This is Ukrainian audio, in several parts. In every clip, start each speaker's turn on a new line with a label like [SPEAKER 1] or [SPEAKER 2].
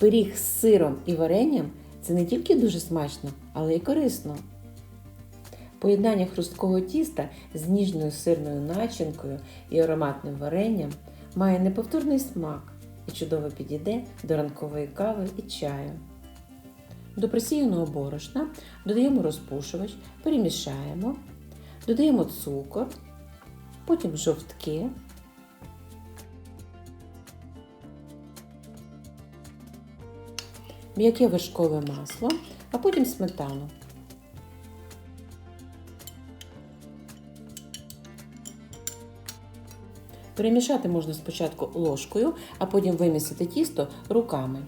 [SPEAKER 1] Пиріг з сиром і варенням це не тільки дуже смачно, але й корисно. Поєднання хрусткого тіста з ніжною сирною начинкою і ароматним варенням має неповторний смак і чудово підійде до ранкової кави і чаю. До просіяного борошна додаємо розпушувач, перемішаємо, додаємо цукор, потім жовтки, м'яке вершкове масло, а потім сметану. Перемішати можна спочатку ложкою, а потім вимісити тісто руками.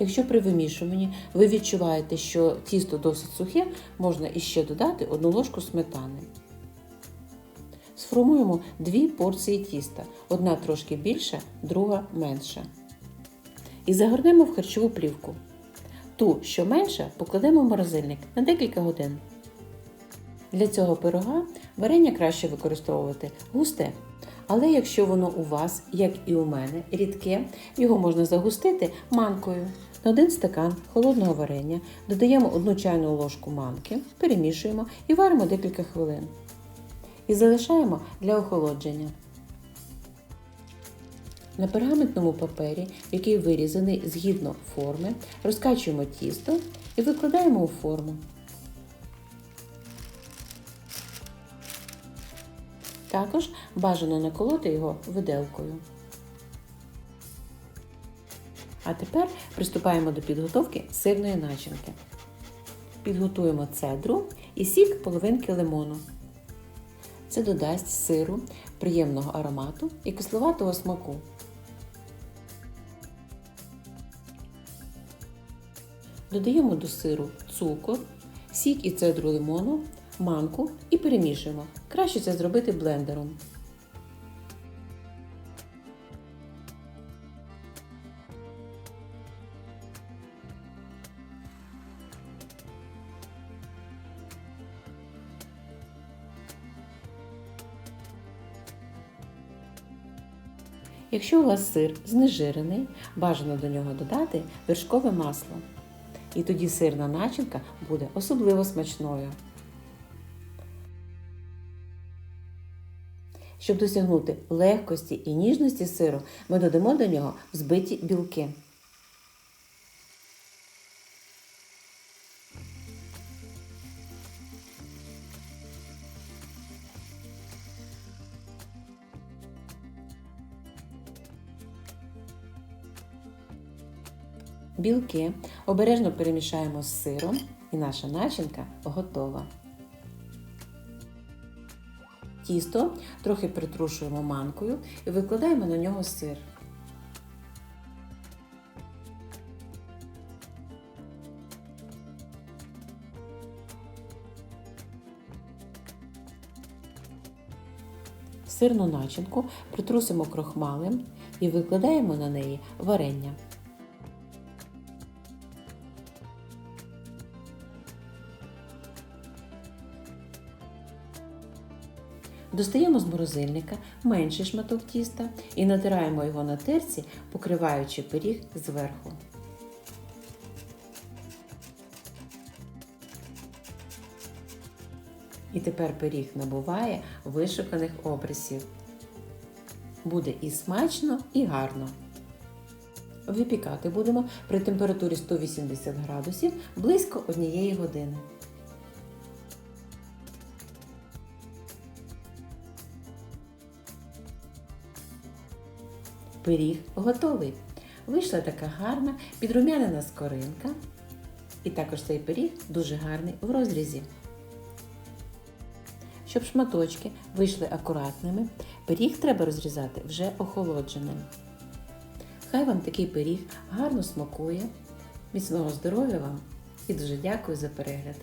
[SPEAKER 1] Якщо при вимішуванні ви відчуваєте, що тісто досить сухе, можна іще додати одну ложку сметани. Сформуємо дві порції тіста, одна трошки більша, друга менша. І загорнемо в харчову плівку. Ту, що менша, покладемо в морозильник на декілька годин. Для цього пирога варення краще використовувати густе. Але якщо воно у вас, як і у мене, рідке, його можна загустити манкою. На один стакан холодного варення додаємо одну чайну ложку манки, перемішуємо і варимо декілька хвилин. І залишаємо для охолодження. На пергаментному папері, який вирізаний згідно форми, розкачуємо тісто і викладаємо у форму. Також бажано наколоти його виделкою. А тепер приступаємо до підготовки сирної начинки. Підготуємо цедру і сік половинки лимону. Це додасть сиру приємного аромату і кисловатого смаку. Додаємо до сиру цукор, сік і цедру лимону, манку і перемішуємо. Краще це зробити блендером. Якщо у вас сир знежирений, бажано до нього додати вершкове масло. І тоді сирна начинка буде особливо смачною. Щоб досягнути легкості і ніжності сиру, ми додамо до нього взбиті білки. Білки обережно перемішаємо з сиром і наша начинка готова. Тісто трохи притрушуємо манкою і викладаємо на нього сир. Сирну начинку притрусимо крохмалем і викладаємо на неї варення. Достаємо з морозильника менший шматок тіста і натираємо його на терці, покриваючи пиріг зверху. І тепер пиріг набуває вишуканих обрисів. Буде і смачно, і гарно. Випікати будемо при температурі 180 градусів близько однієї години. Пиріг готовий. Вийшла така гарна підрумянена скоринка. І також цей пиріг дуже гарний в розрізі. Щоб шматочки вийшли акуратними, пиріг треба розрізати вже охолодженим. Хай вам такий пиріг гарно смакує. Міцного здоров'я вам і дуже дякую за перегляд!